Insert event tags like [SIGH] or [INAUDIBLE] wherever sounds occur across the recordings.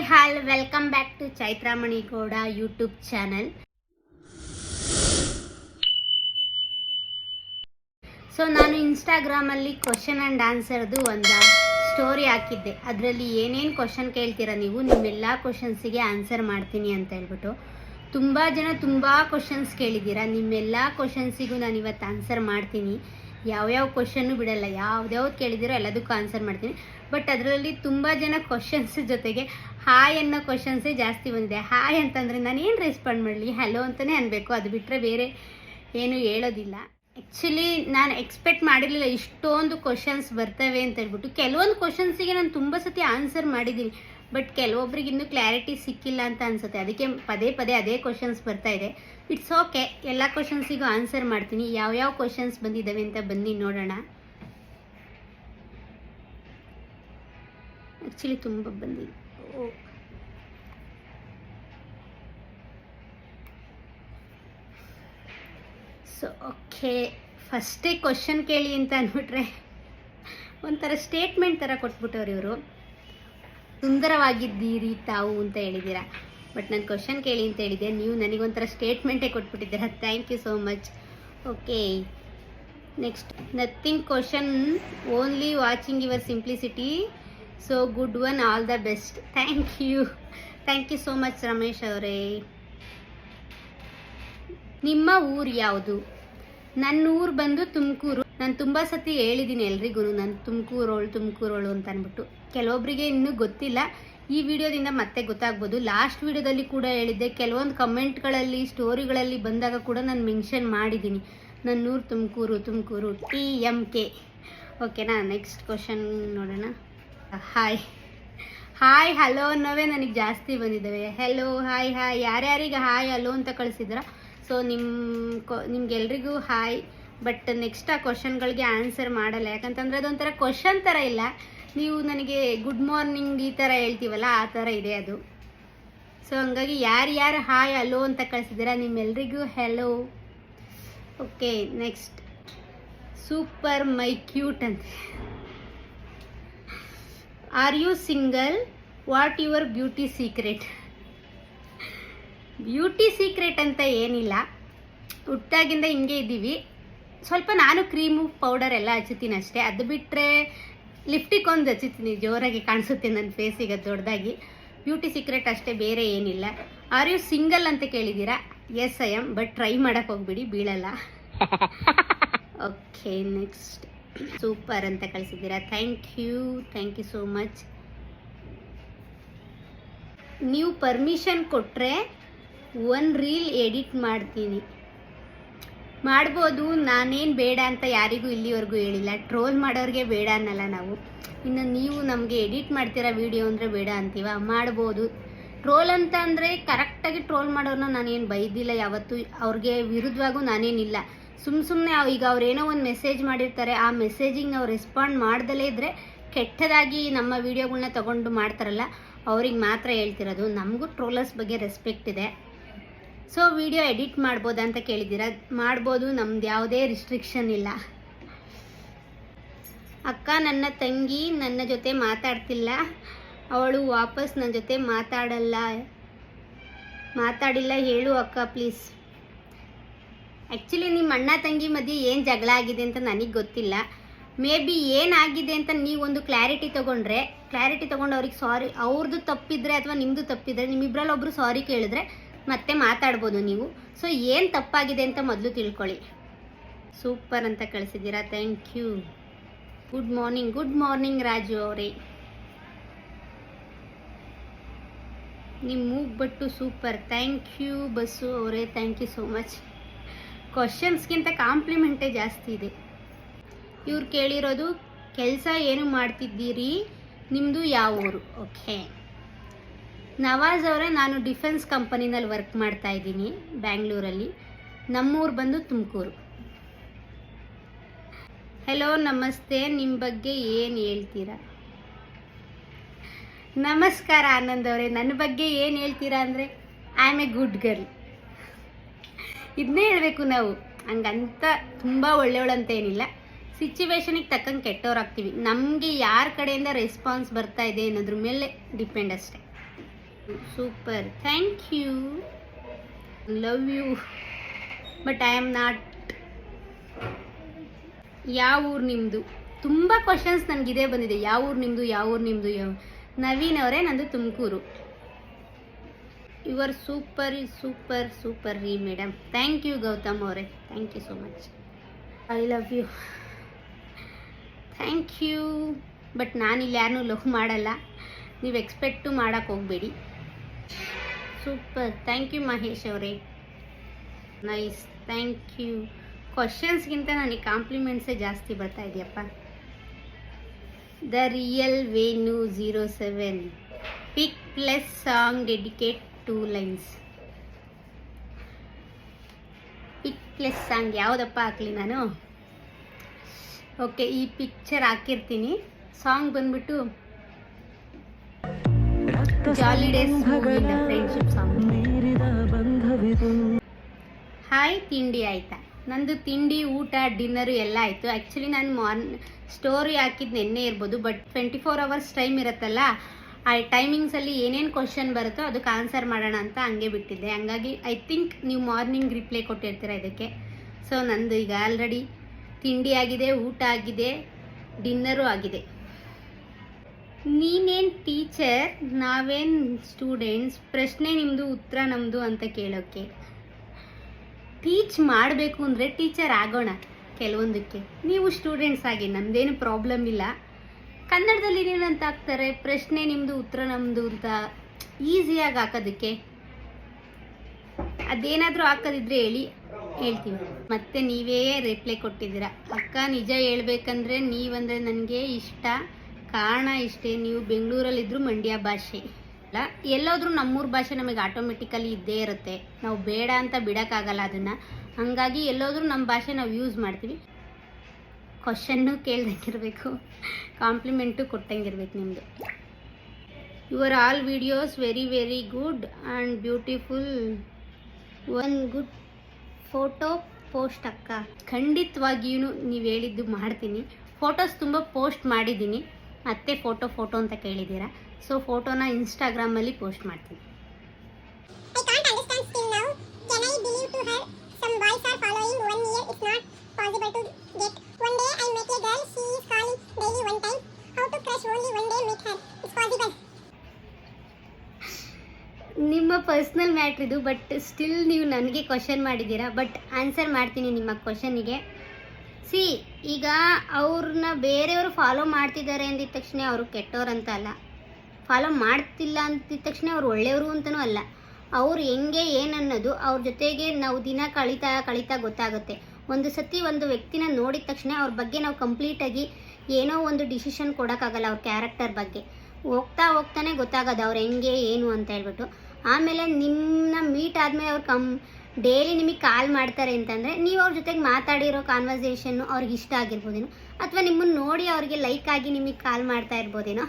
Hi all welcome back to Chaitramani Gowda YouTube channel so ನಾನು ಇನ್ಸ್ಟಾಗ್ರಾಮಲ್ಲಿ question and ಆನ್ಸರ್ದು ಒಂದು story ಹಾಕಿದ್ದೆ. ಅದರಲ್ಲಿ ಏನೇನು ಕ್ವಶನ್ ಕೇಳ್ತೀರಾ ನೀವು? ನಿಮ್ಮೆಲ್ಲ ಕ್ವಶನ್ಸಿಗೆ ಆನ್ಸರ್ ಮಾಡ್ತೀನಿ ಅಂತ ಹೇಳ್ಬಿಟ್ಟು. ತುಂಬ ಜನ ತುಂಬ ಕ್ವಶನ್ಸ್ ಕೇಳಿದ್ದೀರಾ? ನಿಮ್ಮೆಲ್ಲ ಕ್ವಶನ್ಸಿಗೂ ನಾನು ಇವತ್ತು ಆನ್ಸರ್ ಮಾಡ್ತೀನಿ. ಯಾವ್ಯಾವ ಕ್ವಶನ್ನು ಬಿಡಲ್ಲ. ಯಾವ್ದ್ಯಾವ್ದು ಕೇಳಿದಿರೋ ಎಲ್ಲದಕ್ಕೂ ಆನ್ಸರ್ ಮಾಡ್ತೀನಿ. ಬಟ್ ಅದರಲ್ಲಿ ತುಂಬ ಜನ ಕ್ವಶನ್ಸ್ ಜೊತೆಗೆ ಹಾಯ್ ಅನ್ನೋ ಕ್ವಶನ್ಸೇ ಜಾಸ್ತಿ ಬಂದಿದೆ. ಹಾಯ್ ಅಂತಂದರೆ ನಾನು ಏನು ರೆಸ್ಪಾಂಡ್ ಮಾಡಲಿ? ಹಲೋ ಅಂತಲೇ ಅನ್ಬೇಕು. ಅದು ಬಿಟ್ಟರೆ ಬೇರೆ ಏನು ಹೇಳೋದಿಲ್ಲ. ಆ್ಯಕ್ಚುಲಿ ನಾನು ಎಕ್ಸ್ಪೆಕ್ಟ್ ಮಾಡಿರಲಿಲ್ಲ ಇಷ್ಟೊಂದು ಕ್ವಶನ್ಸ್ ಬರ್ತವೆ ಅಂತ ಹೇಳ್ಬಿಟ್ಟು. ಕೆಲವೊಂದು ಕ್ವಶನ್ಸಿಗೆ ನಾನು ತುಂಬ ಸತಿ ಆನ್ಸರ್ ಮಾಡಿದ್ದೀನಿ. ಬಟ್ ಕೆಲವೊಬ್ರಿಗೆ ಇನ್ನೂ ಕ್ಲಾರಿಟಿ ಸಿಕ್ಕಿಲ್ಲ ಅಂತ ಅನ್ಸುತ್ತೆ. ಅದಕ್ಕೆ ಪದೇ ಪದೇ ಅದೇ ಕ್ವಶನ್ಸ್ ಬರ್ತಾ ಇದೆ. ಇಟ್ಸ್ ಓಕೆ ಎಲ್ಲ ಕ್ವಶನ್ಸಿಗೂ ಆನ್ಸರ್ ಮಾಡ್ತೀನಿ. ಯಾವ್ಯಾವ ಕ್ವಶನ್ಸ್ ಬಂದಿದ್ದಾವೆ ಅಂತ ಬನ್ನಿ ನೋಡೋಣ. ಆ್ಯಕ್ಚುಲಿ ತುಂಬ ಬಂದಿದೆ. ಸೊ ಓಕೆ ಫಸ್ಟೇ ಕ್ವಶನ್ ಕೇಳಿ ಅಂತ ಅಂದ್ಬಿಟ್ರೆ ಒಂಥರ ಸ್ಟೇಟ್ಮೆಂಟ್ ಥರ ಕೊಟ್ಬಿಟ್ಟವ್ರು ಇವರು. ಸುಂದರವಾಗಿದ್ದೀರಿ ತಾವು ಅಂತ ಹೇಳಿದ್ದೀರಾ? ಬಟ್ ನಾನು ಕ್ವಶನ್ ಕೇಳಿ ಅಂತ ಹೇಳಿದೆ ನೀವು ನನಗೊಂಥರ ಸ್ಟೇಟ್ಮೆಂಟೇ ಕೊಟ್ಬಿಟ್ಟಿದ್ದೀರಾ? Thank you so much okay next nothing question only watching your simplicity so good one all the best thank you thank you so much Ramesh ಅವರೇ. ನಿಮ್ಮ ಊರು ಯಾವುದು? ನನ್ನ ಊರು ಬಂದು ತುಮಕೂರು. ನಾನು ತುಂಬ ಸತಿ ಹೇಳಿದ್ದೀನಿ ಎಲ್ರಿಗೂ, ನಾನು ತುಮಕೂರೋಳು ತುಮಕೂರೋಳು ಅಂತ ಅಂದ್ಬಿಟ್ಟು. ಕೆಲವೊಬ್ಬರಿಗೆ ಇನ್ನೂ ಗೊತ್ತಿಲ್ಲ. ಈ ವಿಡಿಯೋದಿಂದ ಮತ್ತೆ ಗೊತ್ತಾಗ್ಬೋದು. ಲಾಸ್ಟ್ ವಿಡಿಯೋದಲ್ಲಿ ಕೂಡ ಹೇಳಿದ್ದೆ, ಕೆಲವೊಂದು ಕಮೆಂಟ್ಗಳಲ್ಲಿ, ಸ್ಟೋರಿಗಳಲ್ಲಿ ಬಂದಾಗ ಕೂಡ ನಾನು ಮೆನ್ಷನ್ ಮಾಡಿದ್ದೀನಿ ನನ್ನೂರು Tumakuru Tumakuru T M K ಓಕೆನಾ ನೆಕ್ಸ್ಟ್ ಕ್ವಶನ್ ನೋಡೋಣ. ಹಾಯ್ ಹಾಯ್ ಹಲೋ ಅನ್ನೋವೇ ನನಗೆ ಜಾಸ್ತಿ ಬಂದಿದ್ದಾವೆ ಹೆಲೋ ಹಾಯ್ ಹಾಯ್ ಯಾರ್ಯಾರಿಗೆ ಹಾಯ್ ಹಲೋ ಅಂತ ಕಳಿಸಿದ್ರ ಸೊ ನಿಮ್ಮ ನಿಮ್ಗೆಲ್ರಿಗೂ ಹಾಯ್ ಬಟ್ ನೆಕ್ಸ್ಟ್ ಆ ಕ್ವಶನ್ಗಳಿಗೆ ಆನ್ಸರ್ ಮಾಡಲ್ಲ. ಯಾಕಂತಂದರೆ ಅದೊಂಥರ ಕ್ವಶನ್ ಥರ ಇಲ್ಲ. ನೀವು ನನಗೆ ಗುಡ್ ಮಾರ್ನಿಂಗ್ ಈ ಥರ ಹೇಳ್ತೀವಲ್ಲ, ಆ ಥರ ಇದೆ ಅದು. ಸೊ ಹಂಗಾಗಿ ಯಾರ್ಯಾರು ಹಾಯ್ ಹಲೋ ಅಂತ ಕಳಿಸಿದ್ದೀರಾ, ನಿಮ್ಮೆಲ್ರಿಗೂ hello okay next super my cute ಅಂತ. Are you single what your beauty secret beauty secret ಅಂತ ಏನಿಲ್ಲ. ಹುಟ್ಟಾಗಿಂದ ಹಿಂಗೆ ಇದ್ದೀವಿ. ಸ್ವಲ್ಪ ನಾನು ಕ್ರೀಮು ಪೌಡರ್ ಎಲ್ಲ ಹಚ್ಚುತ್ತೀನಿ ಅಷ್ಟೇ. ಅದು ಬಿಟ್ಟರೆ ಲಿಫ್ಟಿಗೆ ಒಂದು ಹಚ್ಚುತ್ತೀನಿ ಜೋರಾಗಿ ಕಾಣಿಸುತ್ತೆ ನನ್ನ ಫೇಸಿಗೆ ದೊಡ್ಡದಾಗಿ. ಬ್ಯೂಟಿ ಸೀಕ್ರೆಟ್ ಅಷ್ಟೇ ಬೇರೆ ಏನಿಲ್ಲ. ಆರ್ ಯು ಸಿಂಗಲ್ ಅಂತ ಕೇಳಿದ್ದೀರಾ? Yes I am but try ಮಾಡೋಕ್ಕೆ ಹೋಗ್ಬಿಡಿ ಬೀಳಲ್ಲ. [LAUGHS] ಓಕೆ ನೆಕ್ಸ್ಟ್ ಸೂಪರ್ ಅಂತ ಕಳಿಸಿದ್ದೀರಾ? Thank you thank you so much ನೀವು ಪರ್ಮಿಷನ್ ಕೊಟ್ಟರೆ ಒನ್ ರೀಲ್ ಎಡಿಟ್ ಮಾಡ್ತೀನಿ. ಮಾಡ್ಬೋದು, ನಾನೇನು ಬೇಡ ಅಂತ ಯಾರಿಗೂ ಇಲ್ಲಿವರೆಗೂ ಹೇಳಿಲ್ಲ. ಟ್ರೋಲ್ ಮಾಡೋರಿಗೆ ಬೇಡ ಅನ್ನಲ್ಲ ನಾವು. ಇನ್ನು ನೀವು ನಮಗೆ ಎಡಿಟ್ ಮಾಡ್ತೀರಾ ವಿಡಿಯೋ ಅಂದರೆ ಬೇಡ ಅಂತೀವ? ಮಾಡ್ಬೋದು. ಟ್ರೋಲ್ ಅಂತ ಅಂದರೆ ಕರೆಕ್ಟಾಗಿ ಟ್ರೋಲ್ ಮಾಡೋರನ್ನ ನಾನೇನು ಬೈದಿಲ್ಲ ಯಾವತ್ತೂ. ಅವ್ರಿಗೆ ವಿರುದ್ಧವಾಗೂ ನಾನೇನಿಲ್ಲ. ಸುಮ್ಮ ಸುಮ್ಮನೆ ಈಗ ಅವ್ರೇನೋ ಒಂದು ಮೆಸೇಜ್ ಮಾಡಿರ್ತಾರೆ, ಆ ಮೆಸೇಜಿಂಗ್ ನಾವು ರೆಸ್ಪಾಂಡ್ ಮಾಡ್ದಲೇ ಇದ್ದರೆ ಕೆಟ್ಟದಾಗಿ ನಮ್ಮ ವಿಡಿಯೋಗಳನ್ನ ತಗೊಂಡು ಮಾಡ್ತಾರಲ್ಲ, ಅವ್ರಿಗೆ ಮಾತ್ರ ಹೇಳ್ತಿರೋದು. ನಮಗೂ ಟ್ರೋಲರ್ಸ್ ಬಗ್ಗೆ ರೆಸ್ಪೆಕ್ಟ್ ಇದೆ. ಸೊ ವಿಡಿಯೋ ಎಡಿಟ್ ಮಾಡ್ಬೋದಾ ಅಂತ ಕೇಳಿದ್ದೀರ? ಮಾಡ್ಬೋದು, ನಮ್ದು ಯಾವುದೇ ರಿಸ್ಟ್ರಿಕ್ಷನ್ ಇಲ್ಲ. ಅಕ್ಕ ನನ್ನ ತಂಗಿ ನನ್ನ ಜೊತೆ ಮಾತಾಡ್ತಿಲ್ಲ, ಅವಳು ವಾಪಸ್ ನನ್ನ ಜೊತೆ ಮಾತಾಡಲ್ಲ, ಮಾತಾಡಿಲ್ಲ. ಹೇಳು ಅಕ್ಕ ಪ್ಲೀಸ್ ಆ್ಯಕ್ಚುಲಿ ನಿಮ್ಮ ಅಣ್ಣ ತಂಗಿ ಮಧ್ಯೆ ಏನು ಜಗಳ ಆಗಿದೆ ಅಂತ ನನಗೆ ಗೊತ್ತಿಲ್ಲ. ಮೇ ಬಿ ಏನಾಗಿದೆ ಅಂತ ನೀವೊಂದು ಕ್ಲಾರಿಟಿ ತೊಗೊಂಡ್ರೆ ಕ್ಲಾರಿಟಿ ತೊಗೊಂಡು ಅವ್ರಿಗೆ ಸಾರಿ ಅವ್ರದ್ದು ತಪ್ಪಿದ್ರೆ ಅಥವಾ ನಿಮ್ಮದು ತಪ್ಪಿದ್ರೆ ನಿಮ್ಮಿಬ್ಬರಲ್ಲಿ ಒಬ್ಬರು ಸಾರಿ ಕೇಳಿದ್ರೆ ಮತ್ತೆ ಮಾತಾಡ್ಬೋದು ನೀವು. ಸೊ ಏನು ತಪ್ಪಾಗಿದೆ ಅಂತ ಮೊದಲು ತಿಳ್ಕೊಳ್ಳಿ. ಸೂಪರ್ ಅಂತ ಕಳಿಸಿದ್ದೀರಾ thank you good morning good morning Raju ಅವರೇ. ನಿಮ್ಮ ಮೂಗ್ ಬಟ್ಟು ಸೂಪರ್ ಥ್ಯಾಂಕ್ ಯು ಬಸ್ಸು ಅವರೇ ಥ್ಯಾಂಕ್ ಯು ಸೋ ಮಚ್ ಕ್ವಶನ್ಸ್ಗಿಂತ ಕಾಂಪ್ಲಿಮೆಂಟೇ ಜಾಸ್ತಿ ಇದೆ. ಇವ್ರು ಕೇಳಿರೋದು, ಕೆಲಸ ಏನು ಮಾಡ್ತಿದ್ದೀರಿ? ನಿಮ್ಮದು ಯಾವ ಊರು? ಓಕೆ. ನವಾಜ್ ಅವರೇ ನಾನು ಡಿಫೆನ್ಸ್ ಕಂಪನಿನಲ್ಲಿ ವರ್ಕ್ ಮಾಡ್ತಾ ಇದ್ದೀನಿ, ಬ್ಯಾಂಗ್ಳೂರಲ್ಲಿ. ನಮ್ಮೂರು ಬಂದು ತುಮಕೂರು. ಹೆಲೋ ನಮಸ್ತೆ. ನಿಮ್ಮ ಬಗ್ಗೆ ಏನು ಹೇಳ್ತೀರಾ? ನಮಸ್ಕಾರ ಆನಂದ್ ಅವರೇ. ನನ್ನ ಬಗ್ಗೆ ಏನು ಹೇಳ್ತೀರಾ ಅಂದರೆ I am a good girl ಇದನ್ನೇ ಹೇಳಬೇಕು ನಾವು. ಹಂಗಂತ ತುಂಬ ಒಳ್ಳೆಯವಳಂತ ಏನಿಲ್ಲ ಸಿಚುವೇಶನಿಗೆ ತಕ್ಕಂಗೆ ಕೆಟ್ಟವ್ರಾಗ್ತೀವಿ. ನಮಗೆ ಯಾರ ಕಡೆಯಿಂದ ರೆಸ್ಪಾನ್ಸ್ ಬರ್ತಾ ಇದೆ ಅನ್ನೋದ್ರ ಮೇಲೆ ಡಿಪೆಂಡ್ ಅಷ್ಟೇ. Super thank you love you but I am not ಯಾವ ಊರು ನಿಮ್ಮದು ತುಂಬ ಕ್ವಶನ್ಸ್ ನನಗಿದೆ ಬಂದಿದೆ. ಯಾವ ಊರು ನಿಮ್ಮದು ಯಾವ ಊರು ನಿಮ್ಮದು ಯಾವ ನವೀನ್ ಅವರೇ, ನಂದು Tumakuru. You are super super super ರೀ ಮೇಡಮ್. ಥ್ಯಾಂಕ್ ಯು ಗೌತಮ್ ಅವರೇ. Thank you so much I love you thank you but ನಾನು ಇಲ್ಲಿ ಯಾರನ್ನೂ ಲವ್ ಮಾಡಲ್ಲ. ನೀವು ಎಕ್ಸ್ಪೆಕ್ಟು ಮಾಡೋಕ್ಕೆ ಹೋಗಬೇಡಿ. ಸೂಪರ್ ಥ್ಯಾಂಕ್ ಯು ಮಹೇಶ್ ಅವರೇ. ನೈಸ್ ಥ್ಯಾಂಕ್ ಯು ಕ್ವಶನ್ಸ್ಗಿಂತ ನನಗೆ ಕಾಂಪ್ಲಿಮೆಂಟ್ಸೇ ಜಾಸ್ತಿ ಬರ್ತಾ ಇದೆಯಪ್ಪ. The real Venu zero seven pic plus song dedicate two lines pic plus song ಯಾವುದಪ್ಪ ಹಾಕ್ಲಿ ನಾನು? ಓಕೆ ಈ ಪಿಕ್ಚರ್ ಹಾಕಿರ್ತೀನಿ. ಸಾಂಗ್ ಬಂದ್ಬಿಟ್ಟು ಹಾಯ್ ತಿಂಡಿ ಆಯ್ತಾ? ನಂದು ತಿಂಡಿ, ಊಟ ಡಿನ್ನರು ಎಲ್ಲ ಆಯಿತು. ಆ್ಯಕ್ಚುಲಿ ನಾನು ಮಾರ್ನ್ ಸ್ಟೋರಿ ಹಾಕಿದ್ದು ನೆನ್ನೆ ಇರ್ಬೋದು but twenty four hours time ಇರುತ್ತಲ್ಲ. ಆ ಟೈಮಿಂಗ್ಸಲ್ಲಿ ಏನೇನು ಕ್ವಶನ್ ಬರುತ್ತೋ ಅದಕ್ಕೆ ಆನ್ಸರ್ ಮಾಡೋಣ ಅಂತ ಹಂಗೆ ಬಿಟ್ಟಿದ್ದೆ. ಹಂಗಾಗಿ ಐ ಥಿಂಕ್ ನೀವು ಮಾರ್ನಿಂಗ್ ರಿಪ್ಲೈ ಕೊಟ್ಟಿರ್ತೀರ ಇದಕ್ಕೆ. ಸೊ ನಂದು ಈಗ ಆಲ್ರೆಡಿ ತಿಂಡಿ ಆಗಿದೆ, ಊಟ ಆಗಿದೆ ಡಿನ್ನರು ಆಗಿದೆ. ನೀನೇನು ಟೀಚರ್ ನಾವೇನು ಸ್ಟೂಡೆಂಟ್ಸ್ ಪ್ರಶ್ನೆ ನಿಮ್ಮದು ಉತ್ತರ ನಮ್ಮದು ಅಂತ ಕೇಳೋಕ್ಕೆ. ಟೀಚ್ ಮಾಡಬೇಕು ಅಂದರೆ ಟೀಚರ್ ಆಗೋಣ ಕೆಲವೊಂದಕ್ಕೆ. ನೀವು ಸ್ಟೂಡೆಂಟ್ಸ್ ಆಗಿ ನಮ್ಮದೇನು ಪ್ರಾಬ್ಲಮ್ ಇಲ್ಲ. ಕನ್ನಡದಲ್ಲಿ ಏನಂತ ಹಾಕ್ತಾರೆ? ಪ್ರಶ್ನೆ ನಿಮ್ಮದು ಉತ್ತರ ನಮ್ಮದು ಅಂತ ಈಸಿಯಾಗಿ ಹಾಕೋದಕ್ಕೆ. ಅದೇನಾದರೂ ಹಾಕೋದಿದ್ರೆ ಹೇಳಿ ಹೇಳ್ತೀವಿ ಮತ್ತೆ ನೀವೇ ರಿಪ್ಲೈ ಕೊಟ್ಟಿದ್ದೀರಾ. ಅಕ್ಕ, ನಿಜ ಹೇಳ್ಬೇಕಂದ್ರೆ ನೀವಂದರೆ ನನಗೆ ಇಷ್ಟ. ಕಾರಣ ಇಷ್ಟೇ, ನೀವು ಬೆಂಗಳೂರಲ್ಲಿದ್ದರೂ ಮಂಡ್ಯ ಭಾಷೆ. ಅಲ್ಲ, ಎಲ್ಲೋದ್ರೂ ನಮ್ಮೂರ ಭಾಷೆ ನಮಗೆ ಆಟೋಮೆಟಿಕಲಿ ಇದ್ದೇ ಇರುತ್ತೆ. ನಾವು ಬೇಡ ಅಂತ ಬಿಡೋಕ್ಕಾಗಲ್ಲ ಅದನ್ನು. ಹಾಗಾಗಿ ಎಲ್ಲೋದ್ರೂ ನಮ್ಮ ಭಾಷೆ ನಾವು ಯೂಸ್ ಮಾಡ್ತೀವಿ. ಕ್ವಶನ್ನು ಕೇಳ್ದಂಗಿರಬೇಕು. ಕಾಂಪ್ಲಿಮೆಂಟು ಕೊಟ್ಟಂಗಿರ್ಬೇಕು ನಿಮ್ಮದು your all videos very very good and beautiful one good photo post ಅಕ್ಕ. ಖಂಡಿತವಾಗಿಯೂ ನೀವು ಹೇಳಿದ್ದು ಮಾಡ್ತೀನಿ. ಫೋಟೋಸ್ ತುಂಬ ಪೋಸ್ಟ್ ಮಾಡಿದ್ದೀನಿ. ಮತ್ತೆ ಫೋಟೋ ಫೋಟೋ ಅಂತ ಕೇಳಿದ್ದೀರಾ. ಸೊ ಫೋಟೋನ ಇನ್ಸ್ಟಾಗ್ರಾಮಲ್ಲಿ ಪೋಸ್ಟ್ ಮಾಡ್ತೀನಿ. ಪರ್ಸ್ನಲ್ ಮ್ಯಾಟ್ರ್ ಇದು ಬಟ್ ಸ್ಟಿಲ್ ನೀವು ನನಗೆ ಕ್ವಶನ್ ಮಾಡಿದ್ದೀರಾ? ಬಟ್ ಆನ್ಸರ್ ಮಾಡ್ತೀನಿ ನಿಮ್ಮ ಕ್ವಶನಿಗೆ ಸಿ ಈಗ ಅವ್ರನ್ನ ಬೇರೆಯವರು ಫಾಲೋ ಮಾಡ್ತಿದ್ದಾರೆ ಅಂದಿದ ತಕ್ಷಣ ಅವರು ಕೆಟ್ಟವ್ರು ಅಂತ ಅಲ್ಲ ಫಾಲೋ ಮಾಡ್ತಿಲ್ಲ ಅಂತಿದ ತಕ್ಷಣ ಅವ್ರು ಒಳ್ಳೆಯವರು ಅಂತಲೂ ಅಲ್ಲ. ಅವ್ರು ಹೆಂಗೆ ಏನನ್ನೋದು ಅವ್ರ ಜೊತೆಗೆ ನಾವು ದಿನ ಕಳೀತಾ ಕಳೀತಾ ಗೊತ್ತಾಗುತ್ತೆ. ಒಂದು ಸತಿ ಒಂದು ವ್ಯಕ್ತಿನ ನೋಡಿದ ತಕ್ಷಣ ಅವ್ರ ಬಗ್ಗೆ ನಾವು ಕಂಪ್ಲೀಟಾಗಿ ಏನೋ ಒಂದು ಡಿಸಿಷನ್ ಕೊಡೋಕ್ಕಾಗಲ್ಲ ಅವ್ರ ಕ್ಯಾರೆಕ್ಟರ್ ಬಗ್ಗೆ. ಹೋಗ್ತಾ ಹೋಗ್ತಾನೆ ಗೊತ್ತಾಗೋದು ಅವ್ರು ಹೆಂಗೆ, ಏನು ಅಂತ ಹೇಳ್ಬಿಟ್ಟು. ಆಮೇಲೆ ನಿಮ್ಮನ್ನ ಮೀಟ್ ಆದಮೇಲೆ ಅವ್ರು ಕಮ್ ಡೈಲಿ ನಿಮಗೆ ಕಾಲ್ ಮಾಡ್ತಾರೆ ಅಂತಂದರೆ ನೀವು ಅವ್ರ ಜೊತೆಗೆ ಮಾತಾಡಿರೋ ಕಾನ್ವರ್ಸೇಷನ್ನು ಅವ್ರಿಗೆ ಇಷ್ಟ ಆಗಿರ್ಬೋದೇನೋ? ಅಥವಾ ನಿಮ್ಮನ್ನು ನೋಡಿ ಅವ್ರಿಗೆ ಲೈಕ್ ಆಗಿ ನಿಮಗೆ ಕಾಲ್ ಮಾಡ್ತಾ ಇರ್ಬೋದೇನೋ?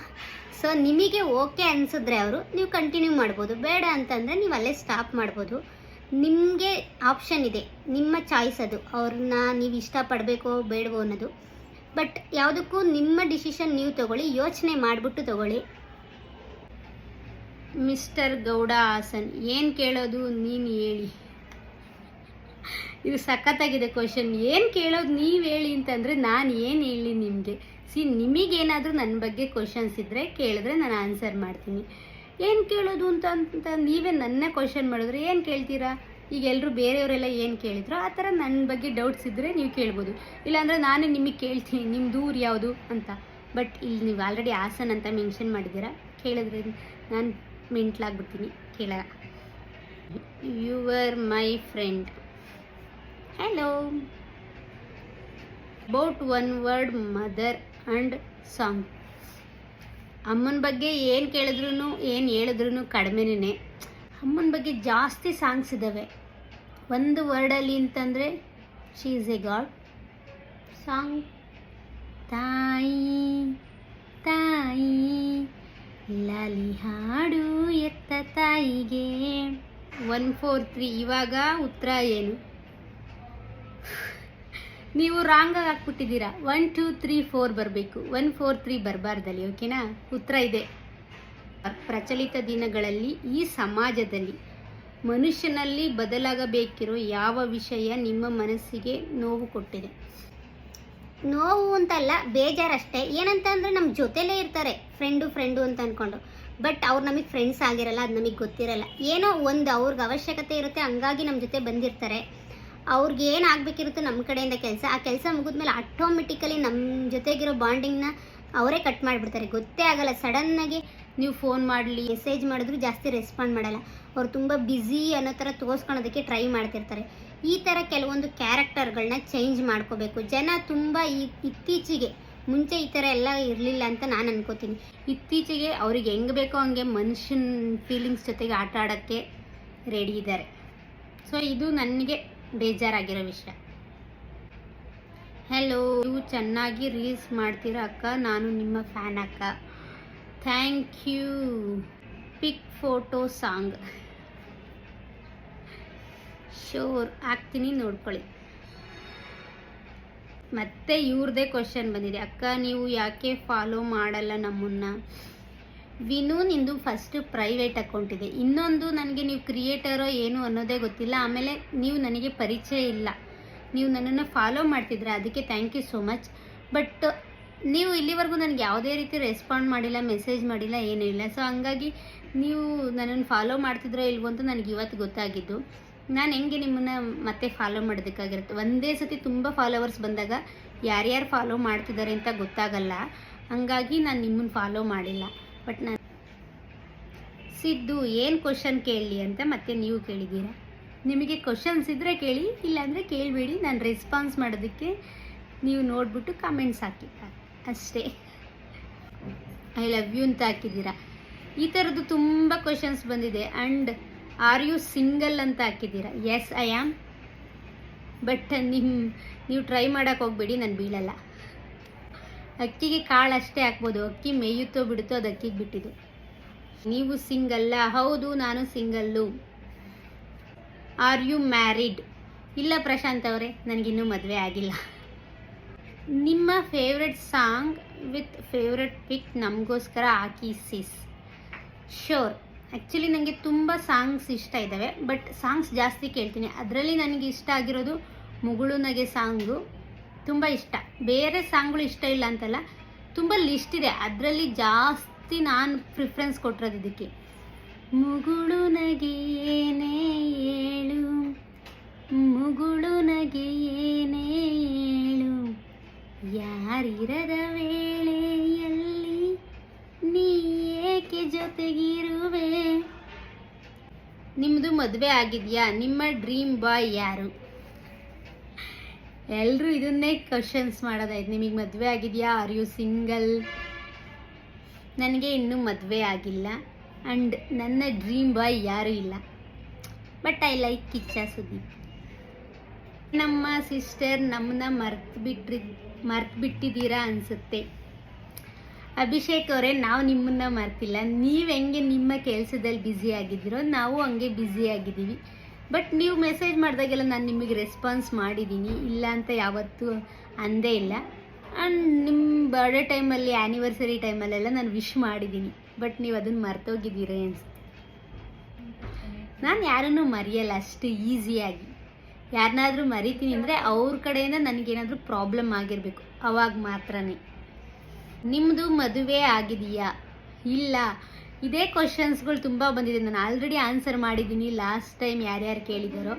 ಸೊ ನಿಮಗೆ ಓಕೆ ಅನಿಸಿದ್ರೆ ಅವರು ನೀವು ಕಂಟಿನ್ಯೂ ಮಾಡ್ಬೋದು. ಬೇಡ ಅಂತಂದರೆ ನೀವು ಅಲ್ಲೇ ಸ್ಟಾಪ್ ಮಾಡ್ಬೋದು. ನಿಮಗೆ ಆಪ್ಷನ್ ಇದೆ. ನಿಮ್ಮ ಚಾಯ್ಸ್ ಅದು. ಅವ್ರನ್ನ ನೀವು ಇಷ್ಟಪಡಬೇಕೋ ಬೇಡವೋ ಅನ್ನೋದು. ಬಟ್ ಯಾವುದಕ್ಕೂ ನಿಮ್ಮ ಡಿಸಿಷನ್ ನೀವು ತಗೊಳ್ಳಿ, ಯೋಚನೆ ಮಾಡಿಬಿಟ್ಟು ತಗೊಳ್ಳಿ. ಮಿಸ್ಟರ್ ಗೌಡ ಹಾಸನ್, ಏನು ಕೇಳೋದು ನೀನು ಹೇಳಿ. ಇದು ಸಖತ್ತಾಗಿದೆ ಕ್ವಶನ್ ಏನು ಕೇಳೋದು ನೀವು ಹೇಳಿ ಅಂತಂದರೆ ನಾನು ಏನು ಹೇಳಿ ನಿಮಗೆ? ಸಿ, ನಿಮಗೇನಾದರೂ ನನ್ನ ಬಗ್ಗೆ ಕ್ವಶನ್ಸ್ ಇದ್ದರೆ ಕೇಳಿದ್ರೆ ನಾನು ಆನ್ಸರ್ ಮಾಡ್ತೀನಿ. ಏನು ಕೇಳೋದು ಅಂತ ಅಂತ ನೀವೇ ನನ್ನ ಕ್ವಶನ್ ಮಾಡಿದ್ರೆ ಏನು ಕೇಳ್ತೀರಾ? ಈಗ ಎಲ್ಲರೂ ಬೇರೆಯವರೆಲ್ಲ ಏನು ಕೇಳಿದ್ರು, ಆ ಥರ ನನ್ನ ಬಗ್ಗೆ ಡೌಟ್ಸ್ ಇದ್ದರೆ ನೀವು ಕೇಳ್ಬೋದು. ಇಲ್ಲಾಂದರೆ ನಾನೇ ನಿಮಗೆ ಕೇಳ್ತೀನಿ ನಿಮ್ಮ ದೂರ ಯಾವುದು ಅಂತ. ಬಟ್ ಇಲ್ಲಿ ನೀವು ಆಲ್ರೆಡಿ ಹಾಸನ್ ಅಂತ ಮೆನ್ಷನ್ ಮಾಡಿದ್ದೀರಾ? ಕೇಳಿದ್ರೆ ನಾನು ಮೆಂಟ್ಲಾಗ್ಬಿಡ್ತೀನಿ you are my friend hello about one word mother and song ಅಮ್ಮನ ಬಗ್ಗೆ ಏನು ಕೇಳಿದ್ರು ಏನು ಹೇಳಿದ್ರು ಕಡಿಮೆನೇ ಅಮ್ಮನ ಬಗ್ಗೆ ಜಾಸ್ತಿ ಸಾಂಗ್ಸ್ ಇದ್ದಾವೆ ಒಂದು ವರ್ಡಲ್ಲಿ ಅಂತಂದರೆ she is a god song ತಾಯಿ ತಾಯಿ. ಲಾಲಿ ಹಾಡು ಎತ್ತ ತಾಯಿಗೆ. ಒನ್, ಫೋರ್, ತ್ರೀ, ಇವಾಗ ಉತ್ತರ ಏನು? ನೀವು ರಾಂಗಾಗಿ ಹಾಕ್ಬಿಟ್ಟಿದ್ದೀರಾ. ಒನ್, ಟೂ, ತ್ರೀ, ಫೋರ್ ಬರಬೇಕು. ಒನ್, ಫೋರ್, ತ್ರೀ ಬರಬಾರ್ದಲ್ಲಿ, ಓಕೆನಾ? ಉತ್ತರ ಇದೆ. ಪ್ರಚಲಿತ ದಿನಗಳಲ್ಲಿ ಈ ಸಮಾಜದಲ್ಲಿ ಮನುಷ್ಯನಲ್ಲಿ ಬದಲಾಗಬೇಕಿರೋ ಯಾವ ವಿಷಯ ನಿಮ್ಮ ಮನಸ್ಸಿಗೆ ನೋವು ಕೊಟ್ಟಿದೆ? ನೋವು ಅಂತಲ್ಲ ಬೇಜಾರಷ್ಟೇ. ಏನಂತ ಅಂದರೆ ನಮ್ಮ ಜೊತೆಲೇ ಇರ್ತಾರೆ ಫ್ರೆಂಡು ಫ್ರೆಂಡು ಅಂತ ಅಂದ್ಕೊಂಡು ಬಟ್ ಅವ್ರು ನಮಗೆ ಫ್ರೆಂಡ್ಸ್ ಆಗಿರಲ್ಲ, ಅದು ನಮಗೆ ಗೊತ್ತಿರಲ್ಲ. ಏನೋ ಒಂದು ಅವ್ರಿಗೆ ಅವಶ್ಯಕತೆ ಇರುತ್ತೆ, ಹಂಗಾಗಿ ನಮ್ಮ ಜೊತೆ ಬಂದಿರ್ತಾರೆ. ಅವ್ರಿಗೆ ಏನು ಆಗಬೇಕಿರುತ್ತೋ ನಮ್ಮ ಕಡೆಯಿಂದ ಕೆಲಸ. ಆ ಕೆಲಸ ಮುಗಿದ್ಮೇಲೆ ಆಟೋಮೆಟಿಕಲಿ ನಮ್ಮ ಜೊತೆಗಿರೋ ಬಾಂಡಿಂಗ್ನ ಅವರೇ ಕಟ್ ಮಾಡಿಬಿಡ್ತಾರೆ. ಗೊತ್ತೇ ಆಗಲ್ಲ ಸಡನ್ನಾಗಿ ನೀವು ಫೋನ್ ಮಾಡಲಿ ಮೆಸೇಜ್ ಮಾಡಿದ್ರು ಜಾಸ್ತಿ ರೆಸ್ಪಾಂಡ್ ಮಾಡಲ್ಲ. ಅವ್ರು ತುಂಬ ಬ್ಯುಸಿ ಅನ್ನೋ ಥರ ತೋರಿಸ್ಕೊಳೋದಕ್ಕೆ ಟ್ರೈ ಮಾಡ್ತಿರ್ತಾರೆ. ಈ ಥರ ಕೆಲವೊಂದು ಕ್ಯಾರೆಕ್ಟರ್ಗಳನ್ನ ಚೇಂಜ್ ಮಾಡ್ಕೋಬೇಕು. ಜನ ತುಂಬ ಈ ಇತ್ತೀಚೆಗೆ ಮುಂಚೆ ಈ ಥರ ಎಲ್ಲ ಇರಲಿಲ್ಲ ಅಂತ ನಾನು ಅನ್ಕೋತೀನಿ. ಇತ್ತೀಚೆಗೆ ಅವ್ರಿಗೆ ಹೆಂಗೆ ಬೇಕೋ ಹಂಗೆ ಮನುಷ್ಯನ ಫೀಲಿಂಗ್ಸ್ ಜೊತೆಗೆ ಆಟ ಆಡೋಕ್ಕೆ ರೆಡಿ ಇದ್ದಾರೆ ಸೊ ಇದು ನನಗೆ ಬೇಜಾರಾಗಿರೋ ವಿಷಯ. ಹೆಲೋ ನೀವು ಚೆನ್ನಾಗಿ ರೀಲ್ಸ್ ಮಾಡ್ತೀರಾ ಅಕ್ಕ? ನಾನು ನಿಮ್ಮ ಫ್ಯಾನ್ ಅಕ್ಕ. Thank you pic photo song sure, ಹಾಕ್ತೀನಿ, ನೋಡ್ಕೊಳ್ಳಿ. ಮತ್ತೆ ಇವ್ರದೇ ಕ್ವಶನ್ ಬಂದಿದೆ. ಅಕ್ಕ, ನೀವು ಯಾಕೆ ಫಾಲೋ ಮಾಡಲ್ಲ ನಮ್ಮನ್ನ? ವಿನು ನಿಂದು ಫಸ್ಟ್ ಪ್ರೈವೇಟ್ ಅಕೌಂಟ್ ಇದೆ. ಇನ್ನೊಂದು ನನಗೆ ನೀವು ಕ್ರಿಯೇಟರೋ ಏನು ಅನ್ನೋದೇ ಗೊತ್ತಿಲ್ಲ. ಆಮೇಲೆ ನೀವು ನನಗೆ ಪರಿಚಯ ಇಲ್ಲ. ನೀವು ನನ್ನನ್ನು ಫಾಲೋ ಮಾಡ್ತಿದ್ರೆ ಅದಕ್ಕೆ thank you so much but ನೀವು ಇಲ್ಲಿವರೆಗೂ ನನಗೆ ಯಾವುದೇ ರೀತಿ ರೆಸ್ಪಾಂಡ್ ಮಾಡಿಲ್ಲ ಮೆಸೇಜ್ ಮಾಡಿಲ್ಲ, ಏನೂ ಇಲ್ಲ. ಸೊ ಹಂಗಾಗಿ ನೀವು ನನ್ನನ್ನು ಫಾಲೋ ಮಾಡ್ತಿದ್ರೋ ಇಲ್ವೋ ಅಂತ ನನಗೆ ಇವತ್ತು ಗೊತ್ತಾಗಿದ್ದು. ನಾನು ಹೆಂಗೆ ನಿಮ್ಮನ್ನು ಮತ್ತೆ ಫಾಲೋ ಮಾಡೋದಕ್ಕಾಗಿರುತ್ತೆ? ಒಂದೇ ಸತಿ ತುಂಬ ಫಾಲೋವರ್ಸ್ ಬಂದಾಗ ಯಾರ್ಯಾರು ಫಾಲೋ ಮಾಡ್ತಿದ್ದಾರೆ ಅಂತ ಗೊತ್ತಾಗಲ್ಲ. ಹಂಗಾಗಿ ನಾನು ನಿಮ್ಮನ್ನು ಫಾಲೋ ಮಾಡಿಲ್ಲ. ಬಟ್ ನಾನು ಸಿದ್ದು, ಏನು ಕ್ವಶನ್ ಕೇಳಲಿ ಅಂತ ಮತ್ತೆ ನೀವು ಕೇಳಿದ್ದೀರಾ? ನಿಮಗೆ ಕ್ವಶನ್ಸ್ ಇದ್ದರೆ ಕೇಳಿ, ಇಲ್ಲಾಂದರೆ ಕೇಳಬೇಡಿ. ನಾನು ರೆಸ್ಪಾನ್ಸ್ ಮಾಡೋದಕ್ಕೆ ನೀವು ನೋಡಿಬಿಟ್ಟು ಕಾಮೆಂಟ್ಸ್ ಹಾಕಿ. ಅಷ್ಟೇ. ಐ ಲವ್ ಯು ಅಂತ ಹಾಕಿದ್ದೀರಾ? ಈ ಥರದ್ದು ತುಂಬ ಕ್ವಶನ್ಸ್ ಬಂದಿದೆ. ಆ್ಯಂಡ್ ಆರ್ ಯು ಸಿಂಗಲ್ ಅಂತ ಹಾಕಿದ್ದೀರಾ? ಎಸ್ ಐ ಆಮ್ ಬಟ್ ನಿಮ್ಮ ನೀವು ಟ್ರೈ ಮಾಡೋಕೆ ಹೋಗ್ಬೇಡಿ, ನಾನು ಬೀಳಲ್ಲ. ಅಕ್ಕಿಗೆ ಕಾಳು ಅಷ್ಟೇ ಹಾಕ್ಬೋದು. ಅಕ್ಕಿ ಮೇಯುತ್ತೋ ಬಿಡುತ್ತೋ ಅದು ಅಕ್ಕಿಗೆ ಬಿಟ್ಟಿದ್ದು ನೀವು ಸಿಂಗಲ್ಲ ಹೌದು, ನಾನು ಸಿಂಗಲ್ಲು ಆರ್ ಯು ಮ್ಯಾರಿಡ್ ಇಲ್ಲ ಪ್ರಶಾಂತ್ ಅವರೇ ನನಗಿನ್ನೂ ಮದುವೆ ಆಗಿಲ್ಲ. ನಿಮ್ಮ favourite song with favourite pic ನಮಗೋಸ್ಕರ ಹಾಕಿ ಸಿಸ್ ಶೋರ್ ಆ್ಯಕ್ಚುಲಿ ನನಗೆ ತುಂಬ ಸಾಂಗ್ಸ್ ಇಷ್ಟ ಇದ್ದಾವೆ ಬಟ್ ಸಾಂಗ್ಸ್ ಜಾಸ್ತಿ ಕೇಳ್ತೀನಿ. ಅದರಲ್ಲಿ ನನಗೆ ಇಷ್ಟ ಆಗಿರೋದು ಮುಗುಳು ನಗೆ ಸಾಂಗು ತುಂಬ ಇಷ್ಟ. ಬೇರೆ ಸಾಂಗ್ಗಳು ಇಷ್ಟ ಇಲ್ಲ ಅಂತಲ್ಲ, ತುಂಬ ಲಿಸ್ಟ್ ಇದೆ. ಅದರಲ್ಲಿ ಜಾಸ್ತಿ ನಾನು ಪ್ರಿಫರೆನ್ಸ್ ಕೊಟ್ಟಿರೋದು ಇದಕ್ಕೆ. ಮುಗುಳು ಏನೇ ಏಳು, ಮುಗುಳು ಏನೇ ಏಳು, ಯಾರಿರದ ವೇಳೆಯಲ್ಲಿ ನಿಮ್ಮದು ಮದುವೆ ಆಗಿದೆಯಾ? ನಿಮ್ಮ ಡ್ರೀಮ್ ಬಾಯ್ ಯಾರು? ಎಲ್ಲರೂ ಇದನ್ನೇ ಕ್ವಶನ್ಸ್ ಮಾಡೋದಾಯ್ತು. ನಿಮಗೆ ಮದುವೆ ಆಗಿದೆಯಾ? ಆರ್ ಯು ಸಿಂಗಲ್ ನನಗೆ ಇನ್ನೂ ಮದುವೆ ಆಗಿಲ್ಲ. ಆ್ಯಂಡ್ ನನ್ನ ಡ್ರೀಮ್ ಬಾಯ್ ಯಾರೂ ಇಲ್ಲ. But I like Kiccha Sudeep ನಮ್ಮ ಸಿಸ್ಟರ್ ನಮ್ಮನ್ನ ಮರ್ತು ಬಿಟ್ಟಿ ಮರ್ತು ಬಿಟ್ಟಿದ್ದೀರಾ ಅನಿಸುತ್ತೆ. ಅಭಿಷೇಕ್ ಅವರೇ, ನಾವು ನಿಮ್ಮನ್ನ ಮರ್ತಿಲ್ಲ. ನೀವು ಹೆಂಗೆ ನಿಮ್ಮ ಕೆಲಸದಲ್ಲಿ ಬ್ಯುಸಿ ಆಗಿದ್ದೀರೋ, ನಾವು ಹಂಗೆ ಬ್ಯುಸಿ ಆಗಿದ್ದೀವಿ. ಬಟ್ ನೀವು ಮೆಸೇಜ್ ಮಾಡಿದಾಗೆಲ್ಲ ನಾನು ನಿಮಗೆ ರೆಸ್ಪಾನ್ಸ್ ಮಾಡಿದ್ದೀನಿ ಇಲ್ಲ ಅಂತ ಯಾವತ್ತೂ ಅಂದೇ ಇಲ್ಲ. ಆ್ಯಂಡ್ ನಿಮ್ಮ ಬರ್ಡೇ ಟೈಮಲ್ಲಿ ಆ್ಯನಿವರ್ಸರಿ ಟೈಮಲ್ಲೆಲ್ಲ ನಾನು ವಿಶ್ ಮಾಡಿದ್ದೀನಿ ಬಟ್ ನೀವು ಅದನ್ನು ಮರ್ತೋಗಿದ್ದೀರಿ ಅನಿಸ್ತು ನಾನು ಯಾರನ್ನೂ ಮರೆಯಲ್ಲ, ಅಷ್ಟು ಈಸಿಯಾಗಿ ಯಾರನ್ನಾದರೂ ಮರಿತೀನಿ ಅಂದರೆ ಅವ್ರ ಕಡೆಯಿಂದ ನನಗೇನಾದರೂ ಪ್ರಾಬ್ಲಮ್ ಆಗಿರಬೇಕು. ಅವಾಗ ಮಾತ್ರನೇ. ನಿಮ್ಮದು ಮದುವೆ ಆಗಿದೆಯಾ? ಇಲ್ಲ. ಇದೇ ಕ್ವಶನ್ಸ್ಗಳು ತುಂಬ ಬಂದಿದೆ. ನಾನು ಆಲ್ರೆಡಿ ಆನ್ಸರ್ ಮಾಡಿದ್ದೀನಿ. ಲಾಸ್ಟ್ ಟೈಮ್ ಯಾರ್ಯಾರು ಕೇಳಿದಾರೋ.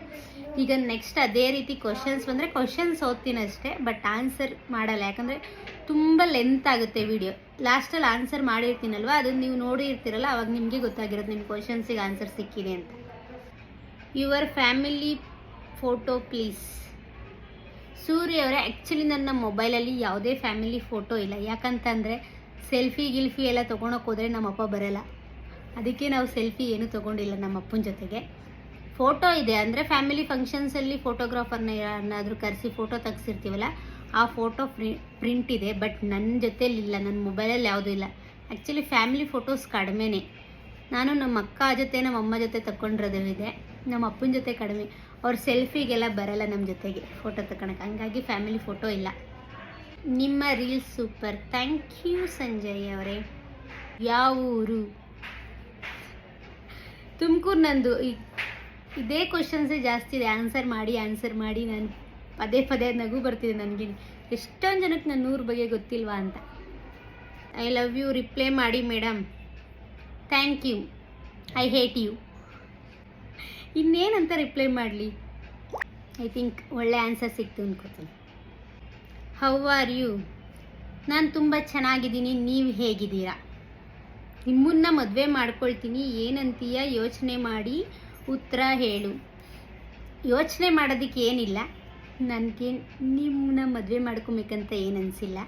ಈಗ ನೆಕ್ಸ್ಟ್ ಅದೇ ರೀತಿ ಕ್ವಶನ್ಸ್ ಬಂದರೆ ಕ್ವಶನ್ಸ್ ಓದ್ತೀನಿ ಅಷ್ಟೇ ಬಟ್ ಆನ್ಸರ್ ಮಾಡಲ್ಲ. ಯಾಕಂದರೆ ತುಂಬ ಲೆಂತ್ ಆಗುತ್ತೆ ವಿಡಿಯೋ ಲಾಸ್ಟಲ್ಲಿ ಆನ್ಸರ್ ಮಾಡಿರ್ತೀನಲ್ವ? ಅದನ್ನು ನೀವು ನೋಡಿರ್ತೀರಲ್ಲ ಅವಾಗ ನಿಮಗೆ ಗೊತ್ತಾಗಿರೋದು ನಿಮ್ಮ ಕ್ವಶನ್ಸಿಗೆ ಆನ್ಸರ್ ಸಿಕ್ಕಿದೆ ಅಂತ. Your family photo please Surya ಅವರೇ ಆ್ಯಕ್ಚುಲಿ ನನ್ನ ಮೊಬೈಲಲ್ಲಿ ಯಾವುದೇ ಫ್ಯಾಮಿಲಿ ಫೋಟೋ ಇಲ್ಲ. ಯಾಕಂತಂದರೆ ಸೆಲ್ಫಿ ಗಿಲ್ಫಿ ಎಲ್ಲ ತೊಗೊಳಕ್ಕೆ ಹೋದರೆ ನಮ್ಮಪ್ಪ ಬರಲ್ಲ. ಅದಕ್ಕೆ ನಾವು ಸೆಲ್ಫಿ ಏನೂ ತೊಗೊಂಡಿಲ್ಲ ನಮ್ಮ ಅಪ್ಪನ ಜೊತೆಗೆ. ಫೋಟೋ ಇದೆ. ಅಂದರೆ ಫ್ಯಾಮಿಲಿ ಫಂಕ್ಷನ್ಸಲ್ಲಿ ಫೋಟೋಗ್ರಾಫರ್ನ ಯಾರನ್ನಾದರೂ ಕರೆಸಿ ಫೋಟೋ ತೆಗ್ಸಿರ್ತೀವಲ್ಲ, ಆ ಫೋಟೋ ಪ್ರಿ ಪ್ರಿಂಟ್ ಇದೆ. ಬಟ್ ನನ್ನ ಜೊತೆಯಲ್ಲಿಲ್ಲ ನನ್ನ ಮೊಬೈಲಲ್ಲಿ ಯಾವುದೂ ಇಲ್ಲ. ಆ್ಯಕ್ಚುಲಿ ಫ್ಯಾಮಿಲಿ ಫೋಟೋಸ್ ಕಡಿಮೆನೇ. ನಾನು ನಮ್ಮ ಅಕ್ಕ ಜೊತೆ ನಮ್ಮ ಅಮ್ಮ ಜೊತೆ ತಗೊಂಡಿರೋದು ಇದೆ. ನಮ್ಮ ಅಪ್ಪನ ಜೊತೆ ಕಡಿಮೆ. ಅವ್ರ ಸೆಲ್ಫಿಗೆಲ್ಲ ಬರಲ್ಲ ನಮ್ಮ ಜೊತೆಗೆ ಫೋಟೋ ತಗೊಳಕ್ಕೆ ಹಂಗಾಗಿ ಫ್ಯಾಮಿಲಿ ಫೋಟೋ ಇಲ್ಲ. ನಿಮ್ಮ reels super thank you Sanjay ಅವರೇ. ಯಾವ ಊರು? ತುಮಕೂರು ನಂದು. ಇದೇ ಕ್ವಶನ್ಸೇ ಜಾಸ್ತಿ ಇದೆ. ಆನ್ಸರ್ ಮಾಡಿ ಆನ್ಸರ್ ಮಾಡಿ. ನಾನು ಪದೇ ಪದೇ ನಗು ಬರ್ತಿದೆ ನನಗೆ. ಎಷ್ಟೊಂದು ಜನಕ್ಕೆ ನನ್ನ ಊರ ಬಗ್ಗೆ ಗೊತ್ತಿಲ್ವಾ ಅಂತ. ಐ ಲವ್ ಯು ರಿಪ್ಲೈ ಮಾಡಿ madam thank you I hate you ಇನ್ನೇನಂತ reply ಮಾಡಲಿ? ಐ ಥಿಂಕ್ ಒಳ್ಳೆ ಆನ್ಸರ್ ಸಿಕ್ತು ಅನ್ಕೋತೀನಿ. ಹೌ ಆರ್ ಯು ನಾನು ತುಂಬ ಚೆನ್ನಾಗಿದ್ದೀನಿ, ನೀವು ಹೇಗಿದ್ದೀರಾ? ನಿಮ್ಮನ್ನ ಮದುವೆ ಮಾಡ್ಕೊಳ್ತೀನಿ, ಏನಂತೀಯ? ಯೋಚನೆ ಮಾಡಿ ಉತ್ತರ ಹೇಳು. ಯೋಚನೆ ಮಾಡೋದಕ್ಕೆ ಏನಿಲ್ಲ. ನನಗೆ ನಿಮ್ಮನ್ನ ಮದುವೆ ಮಾಡ್ಕೊಬೇಕಂತ ಏನು ಅನಿಸಿಲ್ಲ.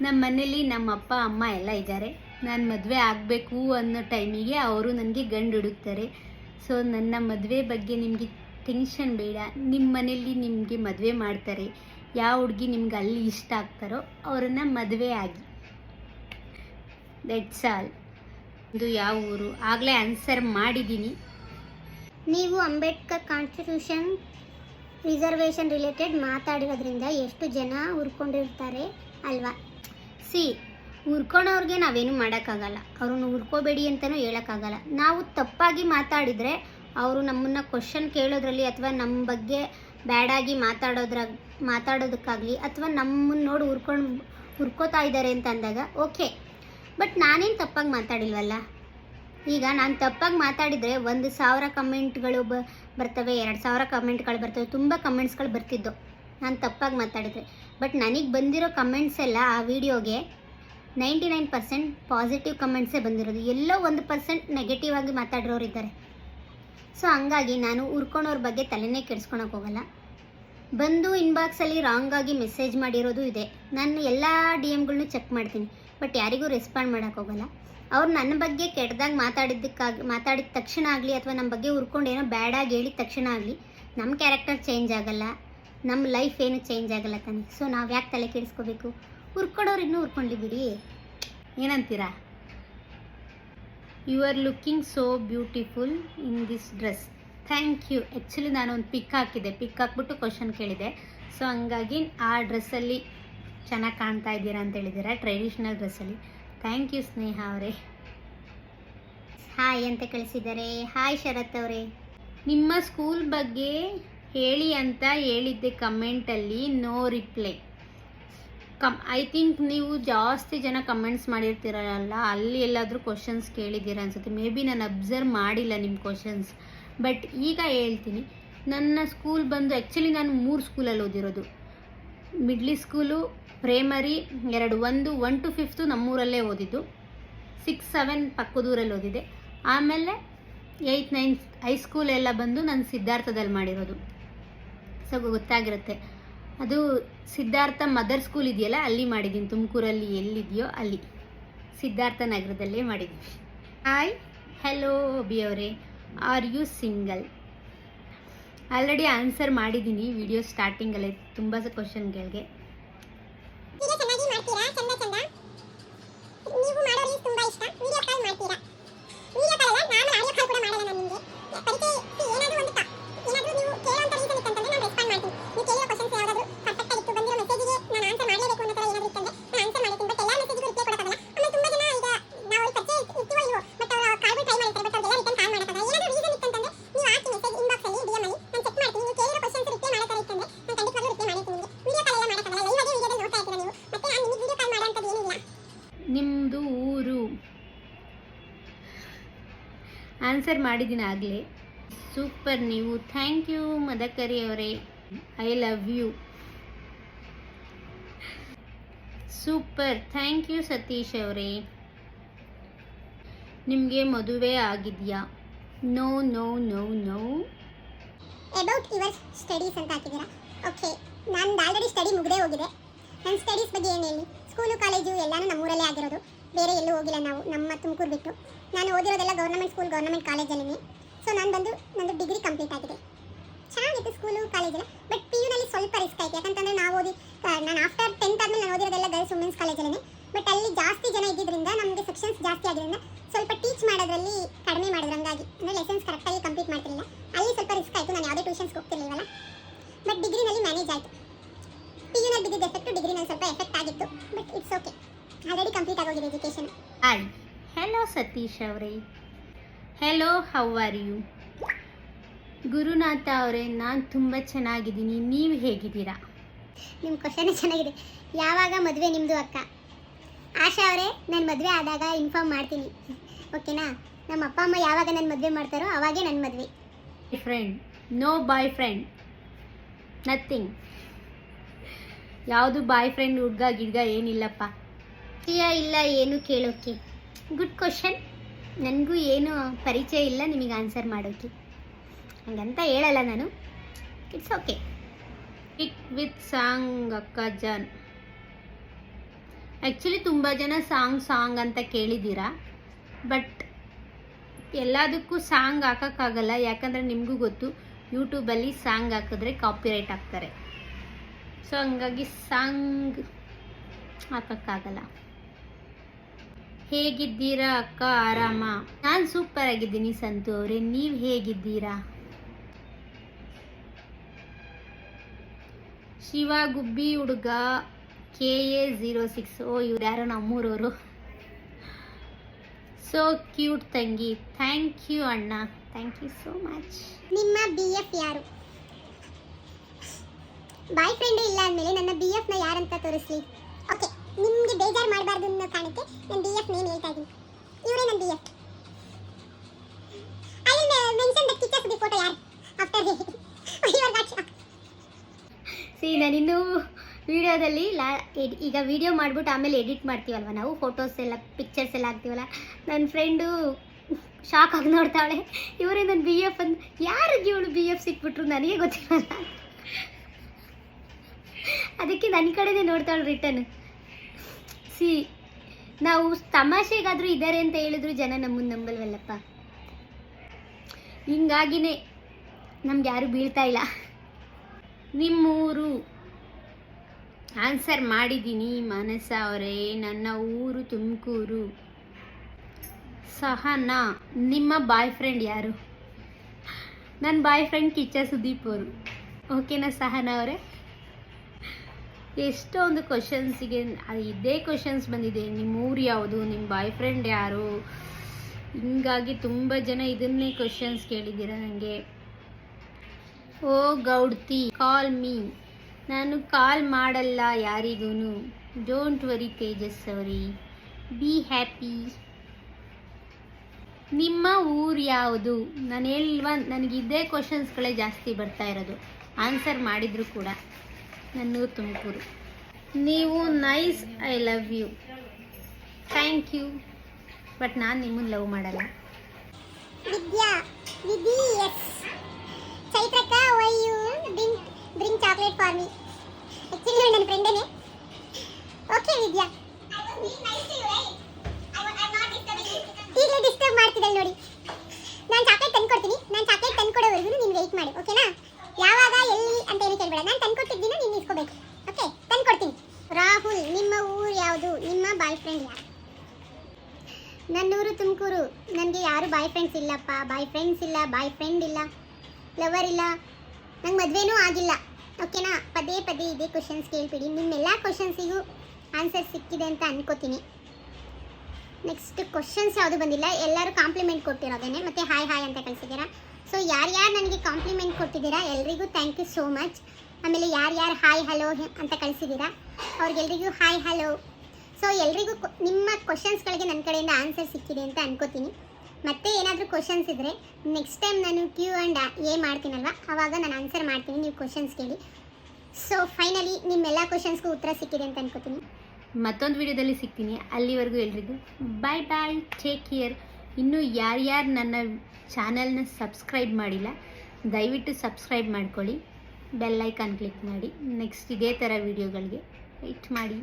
ನಮ್ಮ ಮನೇಲಿ ನಮ್ಮ ಅಪ್ಪ, ಅಮ್ಮ ಎಲ್ಲ ಇದ್ದಾರೆ. ನಾನು ಮದುವೆ ಆಗಬೇಕು ಅನ್ನೋ ಟೈಮಿಗೆ ಅವರು ನನಗೆ ಗಂಡು ಹುಡುಕ್ತಾರೆ. ಸೊ ನನ್ನ ಮದುವೆ ಬಗ್ಗೆ ನಿಮಗೆ ಟೆನ್ಷನ್ ಬೇಡ. ನಿಮ್ಮ ಮನೆಯಲ್ಲಿ ನಿಮಗೆ ಮದುವೆ ಮಾಡ್ತಾರೆ. ಯಾವ ಹುಡುಗಿ ನಿಮ್ಗೆ ಅಲ್ಲಿ ಇಷ್ಟ ಆಗ್ತಾರೋ ಅವರನ್ನು ಮದುವೆ ಆಗಿ. ದಟ್ಸ್ ಆಲ್ ಇದು ಯಾವ ಊರು? ಆಗಲೇ ಆನ್ಸರ್ ಮಾಡಿದ್ದೀನಿ ನೀವು ಅಂಬೇಡ್ಕರ್ ಕಾನ್ಸ್ಟಿಟ್ಯೂಷನ್ ರಿಸರ್ವೇಷನ್ ರಿಲೇಟೆಡ್ ಮಾತಾಡಿರೋದ್ರಿಂದ ಎಷ್ಟು ಜನ ಉರ್ಕೊಂಡಿರ್ತಾರೆ ಅಲ್ವಾ? ಸಿ ಉರ್ಕೊಳೋರ್ಗೆ ನಾವೇನು ಮಾಡೋಕ್ಕಾಗಲ್ಲ. ಅವ್ರನ್ನ ಹುರ್ಕೋಬೇಡಿ ಅಂತಲೂ ಹೇಳೋಕ್ಕಾಗಲ್ಲ. ನಾವು ತಪ್ಪಾಗಿ ಮಾತಾಡಿದರೆ ಅವರು ನಮ್ಮನ್ನು ಕ್ವಶನ್ ಕೇಳೋದ್ರಲ್ಲಿ ಅಥವಾ ನಮ್ಮ ಬಗ್ಗೆ ಬ್ಯಾಡಾಗಿ ಮಾತಾಡೋದ್ರ, ಮಾತಾಡೋದಕ್ಕಾಗಲಿ ಅಥವಾ ನಮ್ಮನ್ನು ನೋಡಿ ಉರ್ಕೊಂಡು ಹುರ್ಕೋತಾ ಇದ್ದಾರೆ ಅಂತ ಅಂದಾಗ ಓಕೆ ಬಟ್ ನಾನೇನು ತಪ್ಪಾಗಿ ಮಾತಾಡಿಲ್ವಲ್ಲ? ಈಗ ನಾನು ತಪ್ಪಾಗಿ ಮಾತಾಡಿದರೆ ಒಂದು ಸಾವಿರ ಕಮೆಂಟ್ಗಳು ಬ, ಬರ್ತವೆ, ಎರಡು ಸಾವಿರ ಕಮೆಂಟ್ಗಳು ಬರ್ತವೆ, ತುಂಬ ಕಮೆಂಟ್ಸ್ಗಳು ಬರ್ತಿದ್ದು ನಾನು ತಪ್ಪಾಗಿ ಮಾತಾಡಿದರೆ. ಬಟ್ ನನಗೆ ಬಂದಿರೋ ಕಮೆಂಟ್ಸ್ ಎಲ್ಲ ಆ ವಿಡಿಯೋಗೆ ನೈಂಟಿ ನೈನ್ ಪರ್ಸೆಂಟ್ ಪಾಸಿಟಿವ್ ಕಮೆಂಟ್ಸೇ ಬಂದಿರೋದು. ಎಲ್ಲೋ ಒಂದು ಪರ್ಸೆಂಟ್ ನೆಗೆಟಿವ್ ಆಗಿ ಮಾತಾಡಿರೋರು ಇದ್ದಾರೆ ಸೊ ಹಂಗಾಗಿ ನಾನು ಉರ್ಕೊಳೋರ ಬಗ್ಗೆ ತಲೆನೇ ಕೆಡ್ಸ್ಕೊಳಕ್ಕೆ ಹೋಗಲ್ಲ. ಬಂದು ಇನ್ಬಾಕ್ಸಲ್ಲಿ ರಾಂಗಾಗಿ ಮೆಸೇಜ್ ಮಾಡಿರೋದು ಇದೆ. ನಾನು ಎಲ್ಲ ಡಿ ಎಮ್ಗಳನ್ನೂ ಚೆಕ್ ಮಾಡ್ತೀನಿ. ಬಟ್ ಯಾರಿಗೂ ರೆಸ್ಪಾಂಡ್ ಮಾಡೋಕ್ಕೋಗಲ್ಲ ಅವ್ರು ನನ್ನ ಬಗ್ಗೆ ಕೆಟ್ಟದಾಗ ಮಾತಾಡಿದ್ದಕ್ಕಾಗಿ, ಮಾತಾಡಿದ ತಕ್ಷಣ ಆಗಲಿ ಅಥವಾ ನಮ್ಮ ಬಗ್ಗೆ ಉರ್ಕೊಂಡು ಏನೋ ಬ್ಯಾಡಾಗಿ ಹೇಳಿದ ತಕ್ಷಣ ಆಗಲಿ ನಮ್ಮ ಕ್ಯಾರೆಕ್ಟರ್ ಚೇಂಜ್ ಆಗಲ್ಲ. ನಮ್ಮ ಲೈಫ್ ಏನು ಚೇಂಜ್ ಆಗಲ್ಲ ತಾನೆ. ಸೊ ನಾವು ಯಾಕೆ ತಲೆ ಕೆಡಿಸ್ಕೋಬೇಕು? ಉರ್ಕೊಡೋರು ಇನ್ನೂ ಉರ್ಕೊಂಡ್ಲಿ ಬಿಡಿ ಏನಂತೀರಾ? You are looking so beautiful in this dress thank you actually ನಾನು ಒಂದು ಪಿಕ್ ಹಾಕಿದ್ದೆ ಪಿಕ್ ಹಾಕ್ಬಿಟ್ಟು ಕ್ವಶನ್ ಕೇಳಿದೆ. ಸೊ ಹಂಗಾಗಿ ಆ ಡ್ರೆಸ್ಸಲ್ಲಿ ಚೆನ್ನಾಗಿ ಕಾಣ್ತಾ ಇದ್ದೀರಾ ಅಂತ ಹೇಳಿದ್ದೀರಾ? ಟ್ರೆಡಿಷ್ನಲ್ ಡ್ರೆಸ್ಸಲ್ಲಿ ಥ್ಯಾಂಕ್ ಯು ಸ್ನೇಹ ಅವರೇ. ಹಾಯ್ ಅಂತ ಕಳಿಸಿದ್ದಾರೆ. ಹಾಯ್ ಶರತ್ ಅವರೇ. ನಿಮ್ಮ ಸ್ಕೂಲ್ ಬಗ್ಗೆ ಹೇಳಿ ಅಂತ ಹೇಳಿದ್ದೆ ಕಮೆಂಟಲ್ಲಿ no reply come I think ನೀವು ಜಾಸ್ತಿ ಜನ ಕಮೆಂಟ್ಸ್ ಮಾಡಿರ್ತೀರಲ್ಲ, ಅಲ್ಲಿ ಎಲ್ಲಾದರೂ ಕ್ವಶನ್ಸ್ ಕೇಳಿದ್ದೀರ ಅನ್ಸುತ್ತೆ. ಮೇ ಬಿ ನಾನು ಅಬ್ಸರ್ವ್ ಮಾಡಿಲ್ಲ ನಿಮ್ಮ ಕ್ವಶನ್ಸ್ ಬಟ್ ಈಗ ಹೇಳ್ತೀನಿ, ನನ್ನ ಸ್ಕೂಲ್ ಬಂದು ಆ್ಯಕ್ಚುಲಿ ನಾನು ಮೂರು ಸ್ಕೂಲಲ್ಲಿ ಓದಿರೋದು. ಮಿಡ್ಲಿ ಸ್ಕೂಲು ಪ್ರೈಮರಿ ಎರಡು, ಒಂದು ಒನ್ ಟು ಫಿಫ್ತು ನಮ್ಮೂರಲ್ಲೇ ಓದಿದ್ದು. ಸಿಕ್ಸ್ ಸೆವೆನ್ ಪಕ್ಕದೂರಲ್ಲಿ ಓದಿದೆ ಆಮೇಲೆ ಏಯ್ತ್ ನೈನ್ತ್ ಹೈಸ್ಕೂಲೆಲ್ಲ ಬಂದು ನಾನು ಸಿದ್ಧಾರ್ಥದಲ್ಲಿ ಮಾಡಿರೋದು. ಸೊ ಗೊತ್ತಾಗಿರುತ್ತೆ. ಅದು ಸಿದ್ಧಾರ್ಥ ಮದರ್ ಸ್ಕೂಲ್ ಇದೆಯಲ್ಲ, ಅಲ್ಲಿ ಮಾಡಿದ್ದೀನಿ. ತುಮಕೂರಲ್ಲಿ ಎಲ್ಲಿದೆಯೋ ಅಲ್ಲಿ. ಸಿದ್ಧಾರ್ಥ ನಗರದಲ್ಲೇ ಮಾಡಿದ್ದೀನಿ. ಹಾಯ್ ಹೆಲೋ ಅಬಿ ಅವರೇ. Are you single already answer ಮಾಡಿದ್ದೀನಿ ವಿಡಿಯೋ ಸ್ಟಾರ್ಟಿಂಗಲ್ಲೇ ತುಂಬ ಕ್ವಶನ್ಗಳಿಗೆ ನೀವು ಆನ್ಸರ್ ಮಾಡಿದ್ದೀನಿ ಆಗಲೇ. ಸೂಪರ್ ನೀವು. ಥ್ಯಾಂಕ್ ಯು ಮದಕರಿ ಅವರೇ. I love you. Super. Thank you Satish ಅವರೇ. ನಿಮಗೆ ಮದುವೆ ಆಗಿದೆಯಾ? No no no no. About your studies ಅಂತ ಹಾಕಿದ್ದೀರಾ? ಓಕೆ ನಾನು ಆಲ್ರೆಡಿ ಸ್ಟಡಿ ಮುಗಿದೇ ಹೋಗಿದೆ. ನನ್ನ ಸ್ಟಡೀಸ್ ಬಗ್ಗೆ ಏನು ಹೇಳಿ? ಸ್ಕೂಲು ಕಾಲೇಜು ಎಲ್ಲನೂ ನಮ್ಮೂರಲ್ಲೇ ಆಗಿರೋದು. ಬೇರೆ ಎಲ್ಲೂ ಹೋಗಿಲ್ಲ ನಾವು, ನಮ್ಮ ತುಮಕೂರು ಬಿಟ್ಟು. ನಾನು ಓದಿರೋದೆಲ್ಲ ಗೌರ್ಮೆಂಟ್ ಸ್ಕೂಲ್ ಗೌರ್ಮೆಂಟ್ ಕಾಲೇಜಲ್ಲಿ ಸೊ ನಾನು ಬಂದು ನಂದು ಡಿಗ್ರಿ ಕಂಪ್ಲೀಟ್ ಆಗಿದೆ. ಚೆನ್ನಾಗಿತ್ತು ಸ್ಕೂಲು ಕಾಲೇಜೆಲ್ಲ ಬಟ್ ಪಿ ಯುನಲ್ಲಿ ಸ್ವಲ್ಪ ರಿಸ್ಕ್ ಆಯಿತು. ಯಾಕಂತಂದರೆ ನಾವು ಓದಿ ನಾನು ಆಫ್ಟರ್ ಟೆಂತ್ ಆದಮೇಲೆ ನಾನು ಓದಿರೋದೆಲ್ಲ ಗರ್ಲ್ಸ್ ವುಮೆನ್ಸ್ ಕಾಲೇಜಲ್ಲೇ ಬಟ್ ಅಲ್ಲಿ ಜಾಸ್ತಿ ಜನ ಇದ್ದಿದ್ದರಿಂದ ನಮಗೆ ಸೆಕ್ಷನ್ಸ್ ಜಾಸ್ತಿ ಆಗಿದ್ದರಿಂದ ಸ್ವಲ್ಪ ಟೀಚ್ ಮಾಡೋದ್ರಲ್ಲಿ ಕಡಿಮೆ ಮಾಡಿದ್ರು. ಹಂಗಾಗಿ ಅಂದರೆ ಲೆಸನ್ಸ್ ಕರೆಕ್ಟಾಗಿ ಕಂಪ್ಲೀಟ್ ಮಾಡ್ತಿರಲಿಲ್ಲ. ಅಲ್ಲಿ ಸ್ವಲ್ಪ ರಿಸ್ಕ್ ಆಯಿತು. ನಾನು ಯಾವುದೇ ಟ್ಯೂಷನ್ಸ್ಗೆ ಹೋಗ್ತಿರ್ಲಿಲ್ಲ ಬಟ್ ಡಿಗ್ರಿನಲ್ಲಿ ಮ್ಯಾನೇಜ್ ಆಯಿತು. ಪಿ ಯುನಲ್ಲಿ ಬಿದ್ದಿದ್ದ ಎಫೆಕ್ಟು ಡಿಗ್ರಿನಲ್ಲಿ ಸ್ವಲ್ಪ ಎಫೆಕ್ಟ್ ಆಗಿತ್ತು. But it's okay already complete ಆಗೋಗಿದೆ ಎಜುಕೇಶನ್ ಹಾಯ್ ಹಲೋ ಸತೀಶ್ ಅವರೇ. Hello how are you Gurunatha ಅವರೇ ನಾನು ತುಂಬ ಚೆನ್ನಾಗಿದ್ದೀನಿ. ನೀವು ಹೇಗಿದ್ದೀರಾ? ನಿಮ್ಮ ಕ್ವಶನ್ ಚೆನ್ನಾಗಿದೆ. ಯಾವಾಗ ಮದುವೆ ನಿಮ್ಮದು ಅಕ್ಕ? ಆಶಾ ಅವರೇ ನನ್ನ ಮದುವೆ ಆದಾಗ ಇನ್ಫಾರ್ಮ್ ಮಾಡ್ತೀನಿ. ಓಕೆನಾ ನಮ್ಮ ಅಪ್ಪ ಅಮ್ಮ ಯಾವಾಗ ನನ್ನ ಮದುವೆ ಮಾಡ್ತಾರೋ ಅವಾಗೇ ನನ್ನ ಮದುವೆ. Friend no boyfriend nothing ಯಾವುದು ಬಾಯ್ ಫ್ರೆಂಡ್ ಹುಡ್ಗ ಗಿಡ್ಗ ಏನಿಲ್ಲಪ್ಪ. ಇಲ್ಲ, ಏನು ಕೇಳೋಕ್ಕೆ ಗುಡ್ ಕ್ವಶನ್ ನನಗೂ ಏನು ಪರಿಚಯ ಇಲ್ಲ ನಿಮಗೆ ಆನ್ಸರ್ ಮಾಡೋಕ್ಕೆ ಹಂಗಂತ ಹೇಳಲ್ಲ ನಾನು. It's okay pic with song ಅಕ್ಕ ಜಾನ್. ಆ್ಯಕ್ಚುಲಿ ತುಂಬ ಜನ ಸಾಂಗ್ ಸಾಂಗ್ ಅಂತ ಕೇಳಿದ್ದೀರಾ? ಬಟ್ ಎಲ್ಲದಕ್ಕೂ ಸಾಂಗ್ ಹಾಕೋಕ್ಕಾಗಲ್ಲ. ಯಾಕಂದರೆ ನಿಮಗೂ ಗೊತ್ತು ಯೂಟ್ಯೂಬಲ್ಲಿ ಸಾಂಗ್ ಹಾಕಿದ್ರೆ ಕಾಪಿರೈಟ್ ಹಾಕ್ತಾರೆ. ಸೊ ಹಂಗಾಗಿ ಸಾಂಗ್ ಹಾಕೋಕ್ಕಾಗಲ್ಲ. ಹೇಗಿದ್ದೀರಾ ಅಕ್ಕ? ಆರಾಮ. ನಾನು ಸೂಪರ್ ಆಗಿದ್ದೀನಿ ಸಂತು ಅವರೇ, ನೀವು ಹೇಗಿದ್ದೀರಾ? ಶಿವ ಗುಬ್ಬಿ ಹುಡುಗ ಕೆ ಎ ಝೀರೋ ಸಿಕ್ಸ್. ಓ, ಇವ್ರು ಯಾರೋ ನಮ್ಮೂರವರು. ಸೊ ಕ್ಯೂಟ್ ತಂಗಿ. ಥ್ಯಾಂಕ್ ಯು ಅಣ್ಣ. ಥ್ಯಾಂಕ್ ಯು ಸೋ ಮಚ್ ನಿಮ್ಮ ಬಿ ಎಫ್ ಯಾರು? ಬಾಯ್ ಫ್ರೆಂಡ್ ಇಲ್ಲ ಅಂದಮೇಲೆ ನನ್ನ ಬಿ ನ ಯಾರಂತ ತೋರಿಸ್ಲಿ? ನಿಮಗೆ ಬೇಜಾರು ಮಾಡಬಾರ್ದು ಅನ್ನೋ ಕಾರಣಕ್ಕೆ ನಾನು ಬಿ ಎಫ್ ನೇಮ್ ಹೇಳ್ತಾ ಇದ್ದೀನಿ. ಇವರೇ ನನ್ನ ಬಿ ಎಫ್ ಐ ಮೆನ್ಷನ್ ಸಿ ನಾನಿನ್ನೂ ವಿಡಿಯೋದಲ್ಲಿ ಲಾ ಈಗ ವಿಡಿಯೋ ಮಾಡಿಬಿಟ್ಟು ಆಮೇಲೆ ಎಡಿಟ್ ಮಾಡ್ತೀವಲ್ವ ನಾವು? ಫೋಟೋಸ್ ಎಲ್ಲ ಪಿಕ್ಚರ್ಸ್ ಎಲ್ಲ ಹಾಕ್ತೀವಲ್ಲ? ನನ್ನ ಫ್ರೆಂಡು ಶಾಕ್ ಆಗಿ ನೋಡ್ತಾಳೆ ಇವರೇ ನನ್ನ ಬಿ ಎಫ್ ಅಂದ್ ಯಾರಿಗೆ ಇವಳು ಬಿ ಎಫ್ ಸಿಕ್ಬಿಟ್ರು ನನಗೆ ಗೊತ್ತಿಲ್ಲ ಅದಕ್ಕೆ ನನ್ನ ಕಡೆನೇ ನೋಡ್ತಾಳೆ ರಿಟರ್ನ್ ಸಿ. ನಾವು ತಮಾಷೆಗಾದರೂ ಇದ್ದಾರೆ ಅಂತ ಹೇಳಿದ್ರು ಜನ ನಮ್ಮನ್ನು ನಂಬಲ್ವಲ್ಲಪ್ಪ. ಹಿಂಗಾಗಿನೇ ನಮ್ಗೆ ಯಾರು ಬೀಳ್ತಾ ಇಲ್ಲ. ನಿಮ್ಮೂರು. ಆನ್ಸರ್ ಮಾಡಿದ್ದೀನಿ ಮನಸ್ಸ ಅವರೇ, ನನ್ನ ಊರು ತುಮಕೂರು. ಸಹನಾ ನಿಮ್ಮ ಬಾಯ್ ಫ್ರೆಂಡ್ ಯಾರು? ನನ್ನ ಬಾಯ್ ಫ್ರೆಂಡ್ ಕಿಚ್ಚ ಸುದೀಪ್ ಅವರು. ಓಕೆನಾ, ಸಹನಾ ಅವರೇ? ಎಷ್ಟೊಂದು ಕ್ವಶನ್ಸಿಗೆ ಇದೇ ಕ್ವಶನ್ಸ್ ಬಂದಿದೆ. ನಿಮ್ಮ ಊರು ಯಾವುದು ನಿಮ್ಮ ಬಾಯ್ ಫ್ರೆಂಡ್ ಯಾರು? ಹಿಂಗಾಗಿ ತುಂಬ ಜನ ಇದನ್ನೇ ಕ್ವಶನ್ಸ್ ಕೇಳಿದ್ದೀರ ನನಗೆ ಓ ಗೌಡ್ತಿ ಕಾಲ್ ಮೀ ನಾನು ಕಾಲ್ ಮಾಡಲ್ಲ ಯಾರಿಗೂ ಡೋಂಟ್ ವರಿ ತೇಜಸ್ ಅವರಿ. ಬಿ ಹ್ಯಾಪಿ ನಿಮ್ಮ ಊರು ಯಾವುದು? ನಾನು ಹೇಳುವ ನನಗಿದ್ದೇ ಕ್ವಶನ್ಸ್ಗಳೇ ಜಾಸ್ತಿ ಬರ್ತಾ ಇರೋದು. ಆನ್ಸರ್ ಮಾಡಿದರೂ ಕೂಡ. ನನ್ನೂರು ತುಮಕೂರು ನೀವು nice, I love you. Thank you. But ನಾನು ನಿಮ್ಮನ್ನು ಲವ್ ಮಾಡಲ್ಲ. Vidya Vidhi S. ಚೈತ್ರಕ್ಕ why you drink drink chocolate for me actually ನನ್ನ ಫ್ರೆಂಡೇನೆ ಓಕೆ ವಿದ್ಯಾ. ಈಗಲೇ ಡಿಸ್ಟರ್ಬ್ ಮಾಡ್ತಿದ್ದಾಳೆ ನೋಡಿ. ನಾನು ಚಾಕ್ಲೇಟ್ ತಂದ್ಕೊಡ್ತೀನಿ. ನಾನು ಚಾಕ್ಲೇಟ್ ತಂದ್ಕೊಡೋವರೆಗೂ ನೀನು ವೆಯ್ಟ್ ಮಾಡಿ ಓಕೆನಾ ಯಾವಾಗ, ಎಲ್ಲಿ ಅಂತ ಏನು ಕೇಳಬೇಡ. ನಾನು ತಂದ್ಕೊಟ್ಟಿದ್ದೀನ ನೀನು ಇಸ್ಕೋಬೇಕು. ಓಕೆ ತಂದ್ಕೊಡ್ತೀನಿ ರಾಹುಲ್, ನಿಮ್ಮ ಊರು ಯಾವುದು? ನಿಮ್ಮ ಬಾಯ್ ಫ್ರೆಂಡ್ ಯಾರು? ನನ್ನೂರು ತುಮಕೂರು. ನನಗೆ ಯಾರು ಬಾಯ್ ಫ್ರೆಂಡ್ಸ್ ಇಲ್ಲಪ್ಪ. ಬಾಯ್ ಫ್ರೆಂಡ್ಸ್ ಇಲ್ಲ ಬಾಯ್ ಫ್ರೆಂಡ್ ಇಲ್ಲ ಲವರ್ ಇಲ್ಲ. ನಂಗೆ ಮದುವೆನೂ ಆಗಿಲ್ಲ. ಓಕೆನಾ ಪದೇ ಪದೇ ಇದೇ ಕ್ವಶನ್ಸ್ ಕೇಳ್ಬಿಡಿ. ನಿಮ್ಮೆಲ್ಲ ಕ್ವಶನ್ಸಿಗೂ ಆನ್ಸರ್ ಸಿಕ್ಕಿದೆ ಅಂತ ಅನ್ಕೋತೀನಿ. ನೆಕ್ಸ್ಟ್ ಕ್ವಶನ್ಸ್ ಯಾವುದು ಬಂದಿಲ್ಲ? ಎಲ್ಲರೂ ಕಾಂಪ್ಲಿಮೆಂಟ್ ಕೊಟ್ಟಿರೋದೇನೆ. ಮತ್ತು ಹಾಯ್ ಹಾಯ್ ಅಂತ ಕಳಿಸಿದ್ದೀರಾ? ಸೊ ಯಾರ್ಯಾರು ನನಗೆ ಕಾಂಪ್ಲಿಮೆಂಟ್ ಕೊಟ್ಟಿದ್ದೀರಾ? ಎಲ್ರಿಗೂ ಥ್ಯಾಂಕ್ ಯು ಸೋ ಮಚ್ ಆಮೇಲೆ ಯಾರ್ಯಾರು ಹಾಯ್ ಹಲೋ ಅಂತ ಕಳಿಸಿದ್ದೀರಾ? ಅವ್ರಿಗೆಲ್ರಿಗೂ ಹಾಯ್ ಹಲೋ ಸೊ ಎಲ್ರಿಗೂ ನಿಮ್ಮ ಕ್ವಶನ್ಸ್ಗಳಿಗೆ ನನ್ನ ಕಡೆಯಿಂದ ಆನ್ಸರ್ ಸಿಕ್ಕಿದೆ ಅಂತ ಅನ್ಕೋತೀನಿ. ಮತ್ತೆ ಏನಾದರೂ ಕ್ವಶನ್ಸ್ ಇದ್ದರೆ ನೆಕ್ಸ್ಟ್ ಟೈಮ್ ನಾನು ಕ್ಯೂ ಆ್ಯಂಡ್ ಎ ಮಾಡ್ತೀನಲ್ವ? ಆವಾಗ ನಾನು ಆನ್ಸರ್ ಮಾಡ್ತೀನಿ, ನೀವು ಕ್ವಶನ್ಸ್ ಕೇಳಿ. ಸೊ ಫೈನಲಿ ನಿಮ್ಮೆಲ್ಲ ಕ್ವಶನ್ಸ್ಗೂ ಉತ್ತರ ಸಿಕ್ಕಿದೆ ಅಂತ ಅನ್ಕೋತೀನಿ. ಮತ್ತೊಂದು ವಿಡಿಯೋದಲ್ಲಿ ಸಿಗ್ತೀನಿ. ಅಲ್ಲಿವರೆಗೂ ಎಲ್ರಿಗೂ ಬಾಯ್ ಬಾಯ್ ಟೇಕ್ ಕೇರ್ ಇನ್ನೂ ಯಾರ್ಯಾರು ನನ್ನ ಚಾನಲ್ನ ಸಬ್ಸ್ಕ್ರೈಬ್ ಮಾಡಿಲ್ಲ, ದಯವಿಟ್ಟು ಸಬ್ಸ್ಕ್ರೈಬ್ ಮಾಡ್ಕೊಳ್ಳಿ ಬೆಲ್ಲೈಕಾನ್ ಕ್ಲಿಕ್ ಮಾಡಿ, ನೆಕ್ಸ್ಟ್ ಇದೇ ಥರ ವೀಡಿಯೋಗಳಿಗೆ ವೆಯ್ಟ್ ಮಾಡಿ.